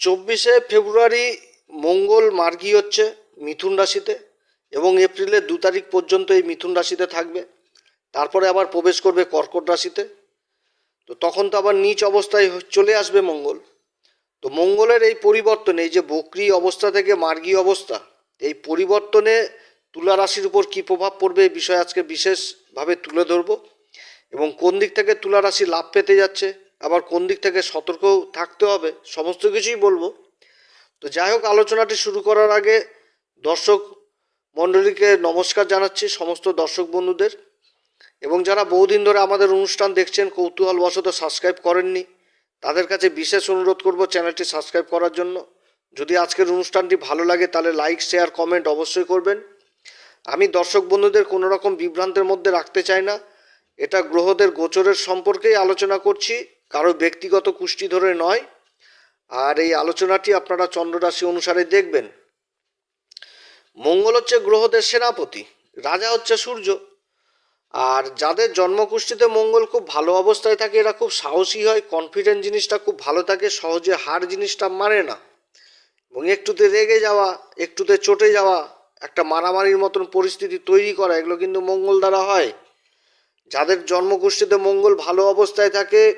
চব্বিশে ফেব্রুয়ারি মঙ্গল মার্গী হচ্ছে মিথুন রাশিতে এবং এপ্রিলের দু তারিখ পর্যন্ত এই মিথুন রাশিতে থাকবে। তারপরে আবার প্রবেশ করবে কর্কট রাশিতে। তো তখন তো আবার নিচ অবস্থায় চলে আসবে মঙ্গল। তো মঙ্গলের এই পরিবর্তন, এই যে বক্রি অবস্থা থেকে মার্গী অবস্থা, এই পরিবর্তনে তুলা রাশির উপর কী প্রভাব পড়বে এই বিষয়ে আজকে বিশেষভাবে তুলে ধরবো। এবং কোন দিক থেকে তুলা রাশি লাভ পেতে যাচ্ছে আবার কোন দিক থেকে সতর্ক থাকতে হবে, সমস্ত কিছুই বলব। তো যাই হোক, আলোচনাটি শুরু করার আগে দর্শক মণ্ডলীকে নমস্কার জানাচ্ছি সমস্ত দর্শক বন্ধুদের। এবং যারা বহুদিন ধরে আমাদের অনুষ্ঠান দেখছেন কৌতূহলবশত সাবস্ক্রাইব করেননি, তাদের কাছে বিশেষ অনুরোধ করব চ্যানেলটি সাবস্ক্রাইব করার জন্য। যদি আজকের অনুষ্ঠানটি ভালো লাগে, তাহলে লাইক, শেয়ার, কমেন্ট অবশ্যই করবেন। আমি দর্শক বন্ধুদের কোনো রকম বিভ্রান্তের মধ্যে রাখতে চাই না। এটা গ্রহদের গোচরের সম্পর্কেই আলোচনা করছি। কারও ব্যক্তিগত কুষ্টি ধরে নয়। আর এই আলোচনাটি আপনারা চন্দ্ররাশি অনুসারে দেখবেন। মঙ্গল হচ্ছে গ্রহদের সেনাপতি, রাজা হচ্ছে সূর্য। আর যাদের জন্মকুষ্ঠিতে মঙ্গল খুব ভালো অবস্থায় থাকে, এরা খুব সাহসী হয় কনফিডেন্ট জিনিসটা খুব ভালো থাকে, সহজে হার জিনিসটা মানে না। এবং একটুতে রেগে যাওয়া, একটুতে চটে যাওয়া, একটা মারামারির মতন পরিস্থিতি তৈরি করা, এগুলো কিন্তু মঙ্গল দ্বারা হয়। যাদের জন্মগোষ্ঠীতে মঙ্গল ভালো অবস্থায় থাকে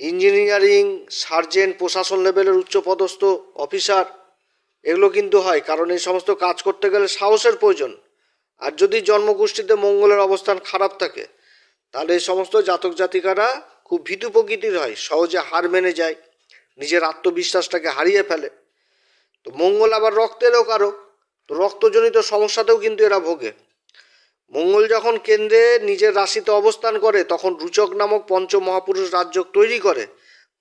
ইঞ্জিনিয়ারিং, সার্জেন্ট, প্রশাসন লেভেলের উচ্চপদস্থ অফিসার, এগুলো কিন্তু হয়, কারণ এই সমস্ত কাজ করতে গেলে সাহসের প্রয়োজন। আর যদি জন্মগোষ্ঠীতে মঙ্গলের অবস্থান খারাপ থাকে, তাহলে এই সমস্ত জাতক জাতিকারা খুব ভীতু প্রকৃতির হয়, সহজে হার মেনে যায়, নিজের আত্মবিশ্বাসটাকে হারিয়ে ফেলে। তো মঙ্গল আবার রক্তেরও কারক, তো রক্তজনিত সমস্যাতেও কিন্তু এরা ভোগে। মঙ্গল যখন কেন্দ্রে নিজের রাশিতে অবস্থান করে, তখন রুচক নামক পঞ্চ মহাপুরুষ রাজ্যক তৈরি করে।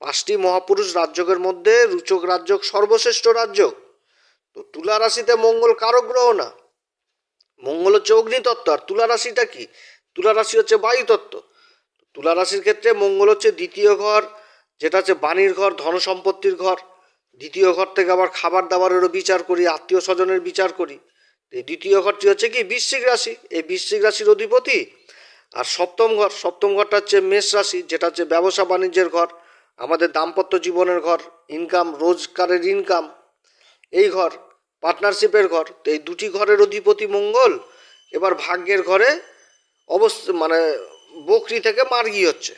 পাঁচটি মহাপুরুষ রাজ্যকের মধ্যে রুচক রাজ্যক সর্বশ্রেষ্ঠ রাজ্যক তো তুলা রাশিতে মঙ্গল কারক গ্রহ না? মঙ্গল হচ্ছে অগ্নিতত্ত্ব, আর তুলা রাশিটা কি? তুলা রাশি হচ্ছে বায়ুতত্ত্ব। তুলা রাশির ক্ষেত্রে মঙ্গল হচ্ছে দ্বিতীয় ঘর, যেটা হচ্ছে বাণীর ঘর ধন সম্পত্তির ঘর। দ্বিতীয় ঘর থেকে আবার খাবার দাবারেরও বিচার করি আত্মীয় স্বজনের বিচার করি। দ্বিতীয় ঘরটি হচ্ছে কি? বৃশ্চিক রাশি। এই বৃশ্চিক রাশির অধিপতি আর সপ্তম ঘর। সপ্তম ঘরটা হচ্ছে মেষ রাশি, যেটা হচ্ছে ব্যবসা বাণিজ্যের ঘর, আমাদের দাম্পত্য জীবনের ঘর ইনকাম রোজগারের ইনকাম এই ঘর পার্টনারশিপের ঘর। তো এই দুটি ঘরের অধিপতি মঙ্গল। এবার ভাগ্যের ঘরে অবস্থা মানে বকরি থেকে মার্গি হচ্ছে।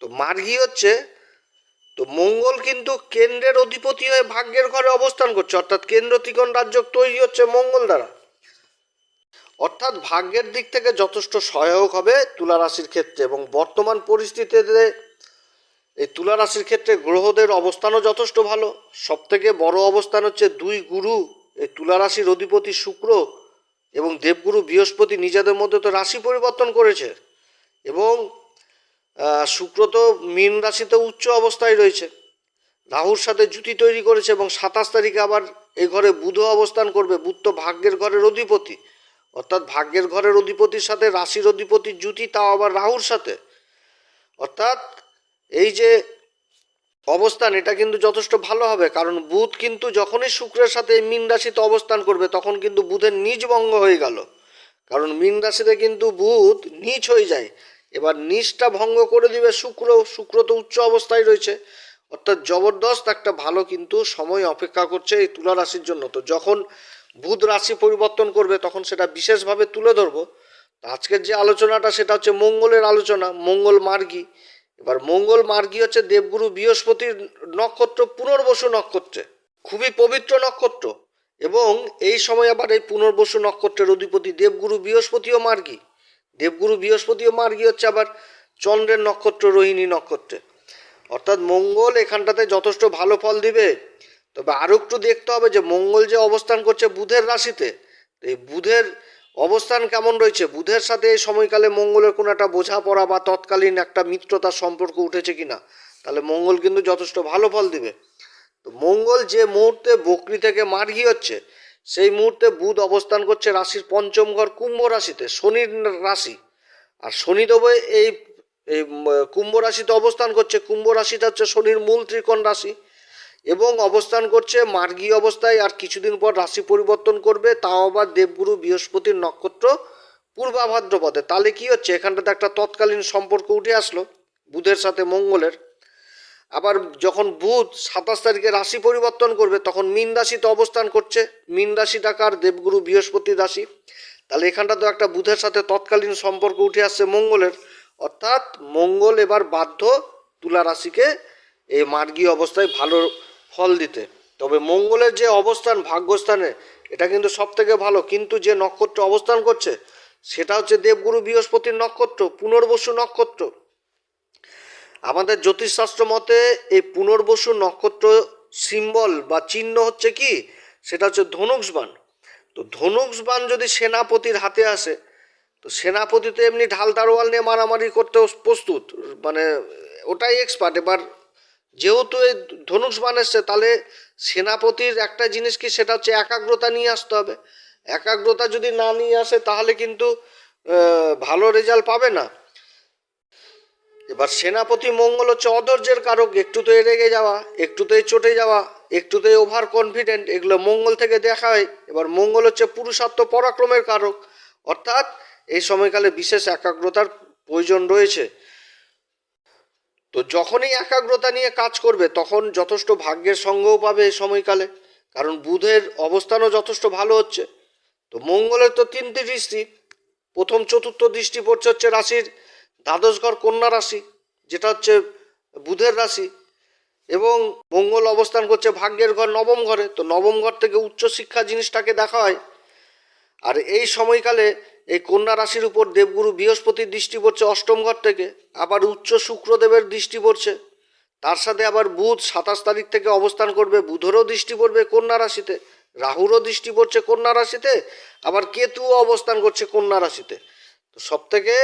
তো মার্গি হচ্ছে তো মঙ্গল কিন্তু কেন্দ্রের অধিপতি হয়ে ভাগ্যের ঘরে অবস্থান করছে। অর্থাৎ কেন্দ্র ত্রিকোণ রাজ্য তৈরি হচ্ছে মঙ্গল দ্বারা। অর্থাৎ ভাগ্যের দিক থেকে যথেষ্ট সহায়ক হবে তুলা রাশির ক্ষেত্রে এবং বর্তমান পরিস্থিতিতে এই তুলা রাশির ক্ষেত্রে গ্রহদের অবস্থানও যথেষ্ট ভালো। সব থেকে বড় অবস্থান হচ্ছে দুই গুরু, এই তুলা রাশির অধিপতি শুক্র এবং দেবগুরু বৃহস্পতি নিজেদের মধ্যে তো রাশি পরিবর্তন করেছে। এবং শুক্র তো মীন রাশিতে উচ্চ অবস্থায় রয়েছে। রাহুর সাথে জুতি তৈরি করেছে এবং সাতাশ তারিখে আবার এই ঘরে বুধ অবস্থান করবে। বুধ তো ভাগ্যের ঘরের অধিপতি। অর্থাৎ ভাগ্যের ঘরের অধিপতির সাথে রাশির অধিপতির জুতি তাও আবার রাহুর সাথে। অর্থাৎ এই যে অবস্থান, এটা কিন্তু যথেষ্ট ভালো হবে। কারণ বুধ কিন্তু যখনই শুক্রের সাথে মীন রাশিতে অবস্থান করবে, তখন কিন্তু বুধের নিজ ভঙ্গ হয়ে গেল। কারণ মীন রাশিতে কিন্তু বুধ নিচ হয়ে যায়। এবার নিচটা ভঙ্গ করে দিবে শুক্র শুক্র তো উচ্চ অবস্থায় রয়েছে। অর্থাৎ জবরদস্ত একটা ভালো কিন্তু সময় অপেক্ষা করছে এই তুলা রাশির জন্য। তো যখন বুধ রাশি পরিবর্তন করবে, তখন সেটা বিশেষভাবে তুলে ধরবো। আজকের যে আলোচনাটা, সেটা হচ্ছে মঙ্গলের আলোচনা, মঙ্গল মার্গী। এবার মঙ্গল মার্গী হচ্ছে দেবগুরু বৃহস্পতির নক্ষত্র, পুনর্বসু নক্ষত্রে। খুবই পবিত্র নক্ষত্র। এবং এই সময় আবার এই পুনর্বসু নক্ষত্রের অধিপতি দেবগুরু বৃহস্পতিও মার্গী। দেবগুরু বৃহস্পতিও মার্গী হচ্ছে আবার চন্দ্রের নক্ষত্র, রোহিণী নক্ষত্রে। অর্থাৎ মঙ্গল এখানটাতে যথেষ্ট ভালো ফল দিবে। তবে আরও একটু দেখতে হবে যে মঙ্গল যে অবস্থান করছে বুধের রাশিতে, এই বুধের অবস্থান কেমন রয়েছে? বুধের সাথে এই সময়কালে মঙ্গলের কোনো একটা বোঝাপড়া বা তৎকালীন একটা মিত্রতার সম্পর্ক উঠেছে কিনা? তাহলে মঙ্গল কিন্তু যথেষ্ট ভালো ফল দিবে। তো মঙ্গল যে মুহূর্তে বকরি থেকে মার্গি হচ্ছে সেই মুহূর্তে বুধ অবস্থান করছে রাশির পঞ্চম ঘর কুম্ভ রাশিতে, শনির রাশি। আর শনি শনিদেব এই এই কুম্ভ রাশিতে অবস্থান করছে। কুম্ভ রাশিটা হচ্ছে শনির মূল ত্রিকোণ রাশি এবং অবস্থান করছে মার্গী অবস্থায় আর কিছুদিন পর রাশি পরিবর্তন করবে। তাও আবার দেবগুরু বৃহস্পতির নক্ষত্র পূর্বা ভাদ্রপদে তাহলে কি হচ্ছে? এখানটাতে একটা তৎকালীন সম্পর্ক উঠে আসলো, বুধের সাথে মঙ্গলের। আবার যখন বুধ সাতাশ তারিখে রাশি পরিবর্তন করবে, তখন মীন রাশিতে অবস্থান করছে। মীন রাশি টাকার দেবগুরু বৃহস্পতি রাশি। তাহলে এখানটা তো একটা বুধের সাথে তৎকালীন সম্পর্ক উঠে আসছে মঙ্গলের। অর্থাৎ মঙ্গল এবার বাধ্য তুলা রাশিকে এই মার্গীয় অবস্থায় ভালো ফল দিতে। তবে মঙ্গলের যে অবস্থান ভাগ্যস্থানে, এটা কিন্তু সব থেকে ভালো। কিন্তু যে নক্ষত্র অবস্থান করছে, সেটা হচ্ছে দেবগুরু বৃহস্পতির নক্ষত্র, পুনর্বসু নক্ষত্র। আমাদের জ্যোতিষশাস্ত্র মতে এই পুনর্বসু নক্ষত্র সিম্বল বা চিহ্ন হচ্ছে কি? সেটা হচ্ছে ধনুষবাণ তো ধনুষবাণ যদি সেনাপতির হাতে আসে, তো সেনাপতি তো এমনি ঢাল তারোয়াল নিয়ে মারামারি করতে প্রস্তুত মানে ওটাই এক্সপার্ট এবার যেহেতু এই ধনুষবাণ এসছে, তাহলে সেনাপতির একটা জিনিস কি? সেটা হচ্ছে একাগ্রতা নিয়ে আসতে হবে। একাগ্রতা যদি না নিয়ে আসে, তাহলে কিন্তু ভালো রেজাল্ট পাবে না। এবার সেনাপতি মঙ্গল হচ্ছে অধৈর্যের কারক, একটুতেই রেগে যাওয়া, একটুতেই চটে যাওয়া, একটুতেই ওভার কনফিডেন্ট এগুলো মঙ্গল থেকে দেখা হয়। এবার মঙ্গল হচ্ছে পুরুষার্থ পরাক্রমের কারক। অর্থাৎ এই সময়কালে বিশেষ একাগ্রতার প্রয়োজন রয়েছে। তো যখনই একাগ্রতা নিয়ে কাজ করবে, তখন যথেষ্ট ভাগ্যের সঙ্গও পাবে এই সময়কালে। কারণ বুধের অবস্থানও যথেষ্ট ভালো হচ্ছে। তো মঙ্গলের তো তিনটি দৃষ্টি। প্রথম চতুর্থ দৃষ্টি পড়ছে হচ্ছে রাশির। দ্বাদশ ঘর কন্যা রাশি, যেটা হচ্ছে বুধের রাশি, এবং মঙ্গল অবস্থান করছে ভাগ্যের ঘর নবম ঘরে। তো নবম ঘর থেকে উচ্চশিক্ষা জিনিসটাকে দেখা হয়। আর এই সময়কালে এই কন্যা রাশির উপর দেবগুরু বৃহস্পতির দৃষ্টি পড়ছে অষ্টম ঘর থেকে, আবার উচ্চ শুক্রদেবের দৃষ্টি পড়ছে। তার সাথে আবার বুধ সাতাশ তারিখ থেকে অবস্থান করবে, বুধেরও দৃষ্টি পড়বে কন্যা রাশিতে, রাহুরও দৃষ্টি পড়ছে কন্যা রাশিতে, আবার কেতুও অবস্থান করছে কন্যা রাশিতে। তো সব থেকে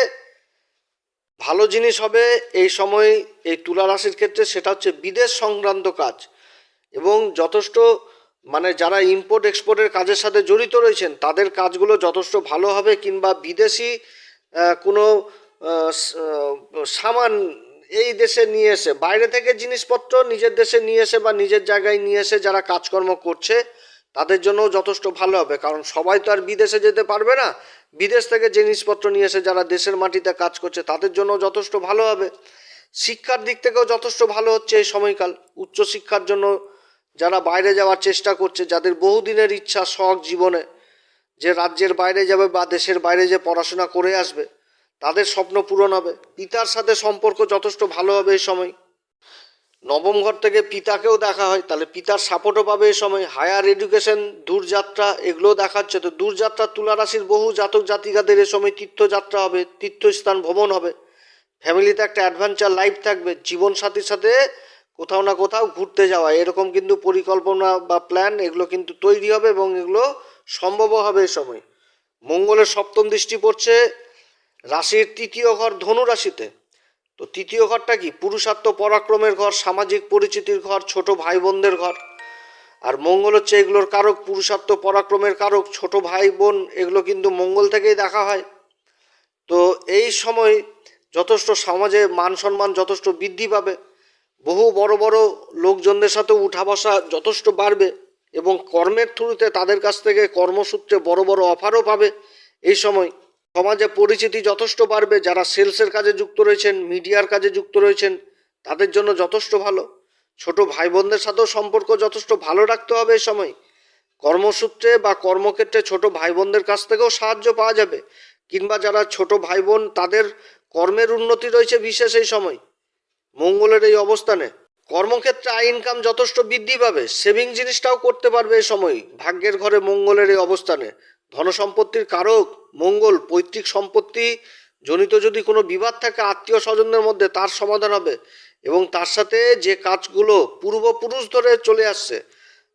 ভালো জিনিস হবে এই সময় এই তুলা রাশির ক্ষেত্রে, সেটা হচ্ছে বিদেশ সংক্রান্ত কাজ। এবং যথেষ্ট মানে যারা ইম্পোর্ট এক্সপোর্টের কাজের সাথে জড়িত রয়েছেন, তাদের কাজগুলো যথেষ্ট ভালো হবে কিংবা বিদেশি কোনো সামান এই দেশে নিয়ে এসে, বাইরে থেকে জিনিসপত্র নিজের দেশে নিয়ে এসে বা নিজের জায়গায় নিয়ে এসে যারা কাজকর্ম করছে তাদের জন্যও যথেষ্ট ভালো হবে, কারণ সবাই তো আর বিদেশে যেতে পারবে না। বিদেশ থেকে জিনিসপত্র নিয়ে এসে যারা দেশের মাটিতে কাজ করছে, তাদের জন্য যথেষ্ট ভালো হবে। শিক্ষার দিক থেকেও যথেষ্ট ভালো হচ্ছে এই সময়কাল। উচ্চশিক্ষার জন্য যারা বাইরে যাওয়ার চেষ্টা করছে, যাদের বহুদিনের ইচ্ছা, শখ জীবনে, যে রাজ্যের বাইরে যাবে বা দেশের বাইরে যে পড়াশোনা করে আসবে, তাদের স্বপ্ন পূরণ হবে। পিতার সাথে সম্পর্ক যথেষ্ট ভালো হবে এই সময়। নবম ঘর থেকে পিতাকেও দেখা হয়, তাহলে পিতার সাপোর্টও পাবে এই সময়। হায়ার এডুকেশন দূরযাত্রা, এগুলোও দেখাচ্ছে। তো দূরযাত্রা তুলা রাশির বহু জাতক জাতিকাদের এ সময় তীর্থযাত্রা হবে, তীর্থস্থান, ভ্রমণ হবে। ফ্যামিলিতে একটা অ্যাডভেঞ্চার লাইফ থাকবে জীবন সাথীর সাথে কোথাও না কোথাও ঘুরতে যাওয়া। এরকম কিন্তু পরিকল্পনা বা প্ল্যান এগুলো কিন্তু তৈরি হবে এবং এগুলো সম্ভবও হবে এই সময়। মঙ্গলের সপ্তম দৃষ্টি পড়ছে রাশির তৃতীয় ঘর ধনু রাশিতে তো তৃতীয় ঘরটা কি? পুরুষার্থ পরাক্রমের ঘর, সামাজিক পরিচিতির ঘর, ছোট ভাই বোনদের ঘর। আর মঙ্গল হচ্ছে এগুলোর কারক, পুরুষার্থ পরাক্রমের কারক, ছোট ভাই বোন এগুলো কিন্তু মঙ্গল থেকেই দেখা হয়। তো এই সময় যথেষ্ট সমাজে মান সম্মান যথেষ্ট বৃদ্ধি পাবে, বহু বড় বড় লোকজনদের সাথে উঠা বসা যথেষ্ট বাড়বে এবং কর্মের থ্রুতে তাদের কাছ থেকে কর্মসূত্রে বড় বড় অফারও পাবে এই সময়। সমাজে পরিচিতি যথেষ্ট বাড়বে, যারা সেলসের কাজে যুক্ত রয়েছেন, মিডিয়ার কাজে যুক্ত রয়েছেন, তাদের জন্য যথেষ্ট ভালো। ছোট ভাই বোনদের সাথেও সম্পর্ক যথেষ্ট ভালো রাখতে হবে এই সময়। কর্মসূত্রে বা কর্মক্ষেত্রে ছোট ভাই বোনদের কাছ থেকেও সাহায্য পাওয়া যাবে, কিংবা যারা ছোট ভাই বোন তাদের কর্মের উন্নতি রয়েছে বিশেষ এই সময়। মঙ্গলের এই অবস্থানে। কর্মক্ষেত্রে আয় ইনকাম যথেষ্ট বৃদ্ধি পাবে সেভিং জিনিসটাও করতে পারবে এই সময়। ভাগ্যের ঘরে মঙ্গলের এই অবস্থানে। ধনসম্পত্তির কারক, মঙ্গল, পৈতৃক সম্পত্তি, জনিত যদি কোনো বিবাদ থাকে আত্মীয় স্বজনদের মধ্যে, তার সমাধান হবে। এবং তার সাথে যে কাজগুলো পূর্বপুরুষ ধরে চলে আসছে,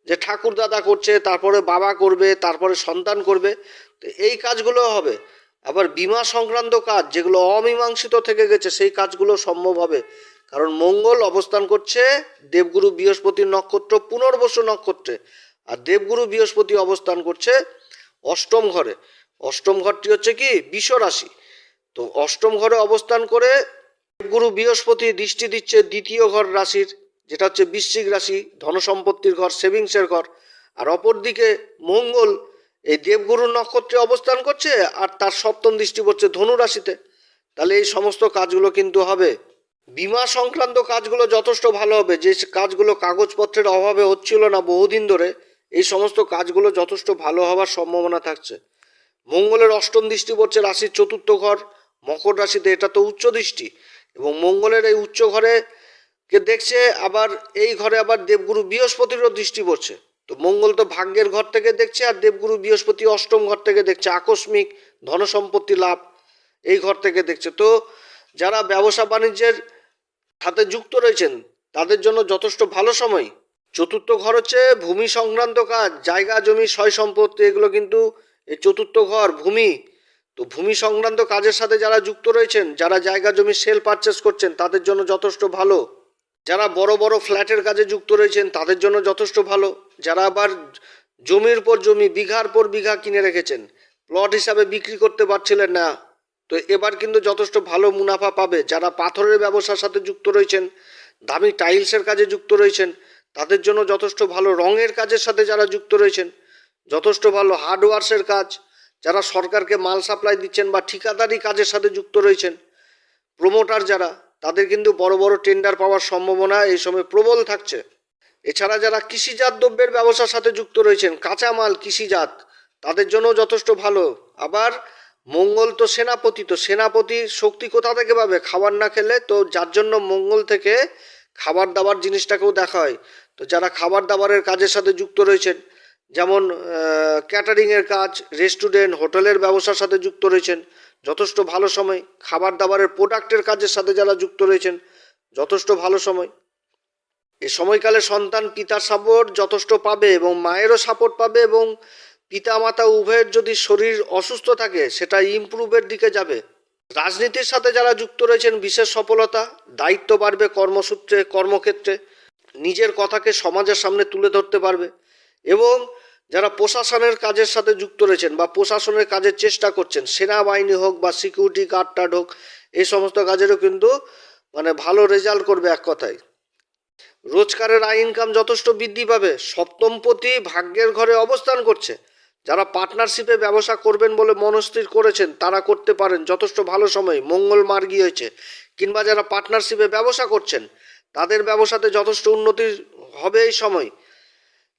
যে ঠাকুর দাদা করছে, তারপরে বাবা করবে, তারপরে সন্তান করবে, তো এই কাজগুলো হবে। আবার বিমা সংক্রান্ত কাজ, যেগুলো অমীমাংসিত থেকে গেছে, সেই কাজগুলো সম্ভব হবে। কারণ মঙ্গল অবস্থান করছে দেবগুরু বৃহস্পতির নক্ষত্র, পুনর্বসু নক্ষত্রে। আর দেবগুরু বৃহস্পতি অবস্থান করছে অষ্টম ঘরে। অষ্টম ঘরটি হচ্ছে কি? বিষ রাশি তো অষ্টম ঘরে অবস্থান করে গুরু বৃহস্পতি দৃষ্টি দিচ্ছে দ্বিতীয় ঘর রাশির, যেটা হচ্ছে বৃশ্চিক রাশি, ধনসম্পত্তির ঘর, সেভিংসের ঘর। আর অপরদিকে মঙ্গল, এই দেবগুরুর নক্ষত্রে অবস্থান করছে আর তার সপ্তম দৃষ্টি পড়ছে ধনু রাশিতে। তাহলে এই সমস্ত কাজগুলো কিন্তু হবে। বিমা সংক্রান্ত কাজগুলো যথেষ্ট ভালো হবে। যে কাজগুলো কাগজপত্রের অভাবে হচ্ছিল না বহুদিন ধরে এই সমস্ত কাজগুলো যথেষ্ট ভালো হওয়ার সম্ভাবনা থাকছে। মঙ্গলের অষ্টম দৃষ্টি পড়ছে রাশির চতুর্থ ঘর, মকর রাশিতে এটা তো উচ্চ দৃষ্টি। এবং মঙ্গলের এই উচ্চ ঘরে কে দেখছে, আবার এই ঘরে আবার দেবগুরু বৃহস্পতিরও দৃষ্টি পড়ছে। তো মঙ্গল তো ভাগ্যের ঘর থেকে দেখছে আর দেবগুরু বৃহস্পতি অষ্টম ঘর থেকে দেখছে। আকস্মিক ধনসম্পত্তি লাভ এই ঘর থেকে দেখছে। তো যারা ব্যবসা বাণিজ্যের সাথে যুক্ত রয়েছেন, তাদের জন্য যথেষ্ট ভালো সময়। চতুর্থ ঘর হচ্ছে ভূমি সংক্রান্ত কাজ, জায়গা, জমি, সয় সম্পত্তি, এগুলো কিন্তু এই চতুর্থ ঘর, ভূমি। তো ভূমি সংক্রান্ত কাজের সাথে যারা যুক্ত রয়েছেন, যারা জায়গা, জমি সেল পারচেস করছেন, তাদের জন্য যথেষ্ট ভালো। যারা বড় বড় ফ্ল্যাটের কাজে যুক্ত রয়েছেন, তাদের জন্য যথেষ্ট ভালো। যারা আবার জমির পর জমি, বিঘার পর বিঘা কিনে রেখেছেন প্লট হিসাবে বিক্রি করতে পারছিলেন না। তো এবার কিন্তু যথেষ্ট ভালো মুনাফা পাবে। যারা পাথরের ব্যবসার সাথে যুক্ত রয়েছেন, দামি টাইলসের কাজে যুক্ত রয়েছেন তাদের জন্য যথেষ্ট ভালো রঙের কাজের সাথে যারা যুক্ত রয়েছেন, যথেষ্ট ভালো হার্ডওয়ার্সের কাজ, যারা সরকারকে মাল সাপ্লাই দিচ্ছেন বা ঠিকাদারি কাজের সাথে যুক্ত রয়েছেন প্রমোটার যারা, তাদের কিন্তু বড় বড় টেন্ডার পাওয়ার সম্ভাবনা এই সময় প্রবল থাকছে। এছাড়া যারা কৃষিজাত দ্রব্যের ব্যবসার সাথে যুক্ত রয়েছেন, কাঁচামাল, কৃষিজাত, তাদের জন্য যথেষ্ট ভালো। আবার মঙ্গল তো সেনাপতি, তো সেনাপতির শক্তি কোথা থেকে পাবে? খাবার না খেলে তো যার জন্য মঙ্গল থেকে খাবার দাবার জিনিসটাকেও দেখা হয় তো যারা খাবার দাবারের কাজের সাথে যুক্ত রয়েছেন, যেমন ক্যাটারিংয়ের কাজ, রেস্টুরেন্ট, হোটেলের ব্যবসার সাথে যুক্ত রয়েছেন, যথেষ্ট ভালো সময় খাবার দাবারের প্রোডাক্টের কাজের সাথে যারা যুক্ত রয়েছেন, যথেষ্ট ভালো সময়। এ সময়কালে সন্তান পিতার সাপোর্ট যথেষ্ট পাবে এবং মায়েরও সাপোর্ট পাবে এবং পিতা মাতা উভয়ের যদি শরীর অসুস্থ থাকে, সেটা ইমপ্রুভের দিকে যাবে। রাজনীতির সাথে যারা যুক্ত রয়েছেন, বিশেষ সফলতা, দায়িত্ব বাড়বে কর্মসূত্রে, কর্মক্ষেত্রে, নিজের কথাকে সমাজের সামনে তুলে ধরতে পারবে এবং যারা প্রশাসনের কাজের সাথে যুক্ত রয়েছেন বা প্রশাসনের কাজের চেষ্টা করছেন, সেনাবাহিনী হোক বা সিকিউরিটি গার্ড টার্ড হোক, এই সমস্ত কাজেরও কিন্তু মানে ভালো রেজাল্ট করবে এক কথায়। রোজগারের আয় ইনকাম যথেষ্ট বৃদ্ধি পাবে, সপ্তমপতি ভাগ্যের ঘরে অবস্থান করছে। যারা পার্টনারশিপে ব্যবসা করবেন বলে মনস্থির করেছেন, তারা করতে পারেন। যথেষ্ট ভালো সময়, মঙ্গল মার্গী হয়েছে। কিংবা যারা পার্টনারশিপে ব্যবসা করছেন, তাদের ব্যবসাতে যথেষ্ট উন্নতি হবে এই সময়।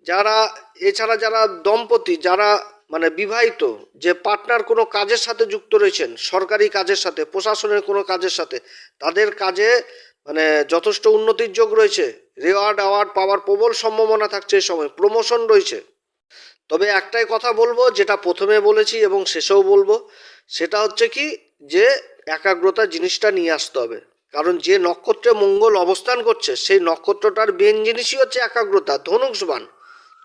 যারা, এছাড়া যারা দম্পতি, যারা মানে বিবাহিত, যে পার্টনার কোনো কাজের সাথে যুক্ত রয়েছেন, সরকারি কাজের সাথে, প্রশাসনের কোনো কাজের সাথে, তাদের কাজে মানে যথেষ্ট উন্নতির যোগ রয়েছে। রেওয়ার্ড, অ্যাওয়ার্ড পাওয়ার প্রবল সম্ভাবনা থাকছে এই সময়। প্রমোশন রয়েছে। তবে একটাই কথা বলব, যেটা প্রথমে বলেছি এবং শেষেও বলব, সেটা হচ্ছে কি যে একাগ্রতা জিনিসটা নিয়ে আসতে হবে। কারণ যে নক্ষত্রে মঙ্গল অবস্থান করছে, সেই নক্ষত্রটার মেন জিনিসই হচ্ছে একাগ্রতা ধনুষ বান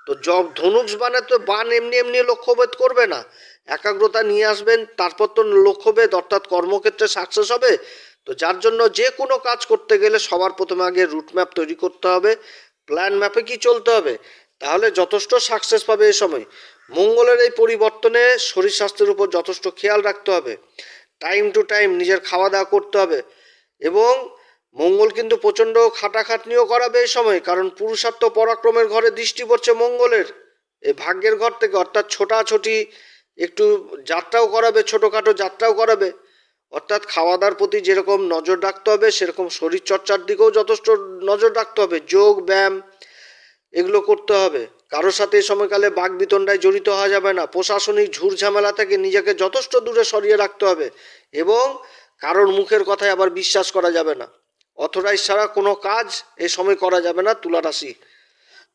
তো জব ধনুষ বানে তো বান এমনি এমনি লক্ষ্যভেদ করবে না। একাগ্রতা নিয়ে আসবেন, তারপর তো লক্ষ্যভেদ অর্থাৎ কর্মক্ষেত্রে সাকসেস হবে। তো যার জন্য যে কোনো কাজ করতে গেলে সবার প্রথমে আগে রুট ম্যাপ তৈরি করতে হবে প্ল্যান ম্যাপে কি চলতে হবে? তাহলে যথেষ্ট সাকসেস পাবে এই সময়। মঙ্গলের এই পরিবর্তনে শরীর স্বাস্থ্যের উপর যথেষ্ট খেয়াল রাখতে হবে। টাইম টু টাইম নিজের খাওয়া দাওয়া করতে হবে। এবং মঙ্গল কিন্তু প্রচণ্ড খাটাখাটনিও করাবে এই সময়, কারণ পুরুষার্থ পরাক্রমের ঘরে দৃষ্টি পড়ছে মঙ্গলের। এই ভাগ্যের ঘর থেকে অর্থাৎ ছোটাছুটি একটু যাত্রাও করাবে, ছোটোখাটো যাত্রাও করাবে। অর্থাৎ খাওয়া দাওয়ার প্রতি যেরকম নজর রাখতে হবে, সেরকম শরীরচর্চার দিকেও যথেষ্ট নজর রাখতে হবে। যোগ, ব্যায়াম এগুলো করতে হবে। কারোর সাথে এই সময়কালে বাঘ বিতণ্ডায় জড়িত হওয়া যাবে না। প্রশাসনিক ঝুর ঝামেলা থেকে নিজেকে যথেষ্ট দূরে সরিয়ে রাখতে হবে এবং কারোর মুখের কথায় আবার বিশ্বাস করা যাবে না। অথরাইজ ছাড়া কোনো কাজ এ সময় করা যাবে না তুলা রাশি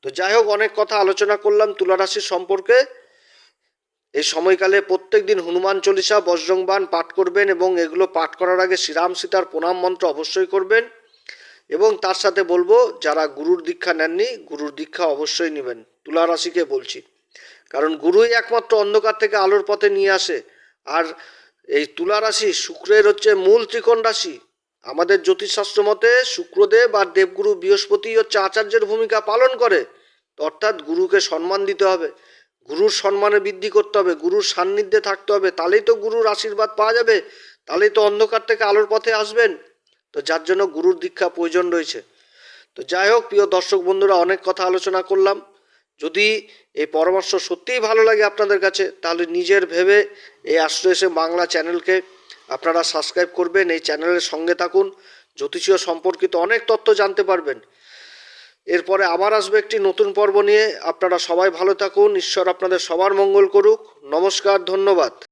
তো যাই হোক, অনেক কথা আলোচনা করলাম তুলা রাশির সম্পর্কে। এই সময়কালে প্রত্যেক দিন হনুমান চল্লিশা বজ্রংবান পাঠ করবেন এবং এগুলো পাঠ করার আগে শ্রীরাম সীতার প্রণাম মন্ত্র অবশ্যই করবেন। এবং তার সাথে বলব, যারা গুরুর দীক্ষা নেননি, গুরুর দীক্ষা অবশ্যই নেবেন। তুলা রাশিকে বলছি। কারণ গুরুই একমাত্র অন্ধকার থেকে আলোর পথে নিয়ে আসে। আর এই তুলা রাশি শুক্রের হচ্ছে মূল ত্রিকোণ রাশি। আমাদের জ্যোতিষশাস্ত্র মতে শুক্রদেব আর দেবগুরু বৃহস্পতি হচ্ছে আচার্যের ভূমিকা পালন করে। অর্থাৎ গুরুকে সম্মান দিতে হবে। গুরুর সম্মানে বৃদ্ধি করতে হবে। গুরুর সান্নিধ্যে থাকতে হবে। তাহলেই তো গুরুর আশীর্বাদ পাওয়া যাবে। তাহলেই তো অন্ধকার থেকে আলোর পথে আসবেন। তো যার জন্য গুরুর দীক্ষা প্রয়োজন রয়েছে। তো যাই হোক, প্রিয় দর্শক বন্ধুরা, অনেক কথা আলোচনা করলাম। যদি এই পরামর্শ সত্যিই ভালো লাগে আপনাদের কাছে, তাহলে নিজের ভেবে এই আশ্রয় এসে বাংলা চ্যানেলকে আপনারা সাবস্ক্রাইব করবেন, এই চ্যানেলের সঙ্গে থাকুন। জ্যোতিষীয় সম্পর্কিত অনেক তথ্য জানতে পারবেন। এরপরে আবার আসবে একটি নতুন পর্ব নিয়ে। আপনারা সবাই ভালো থাকুন। ঈশ্বর আপনাদের সবার মঙ্গল করুক। নমস্কার, ধন্যবাদ।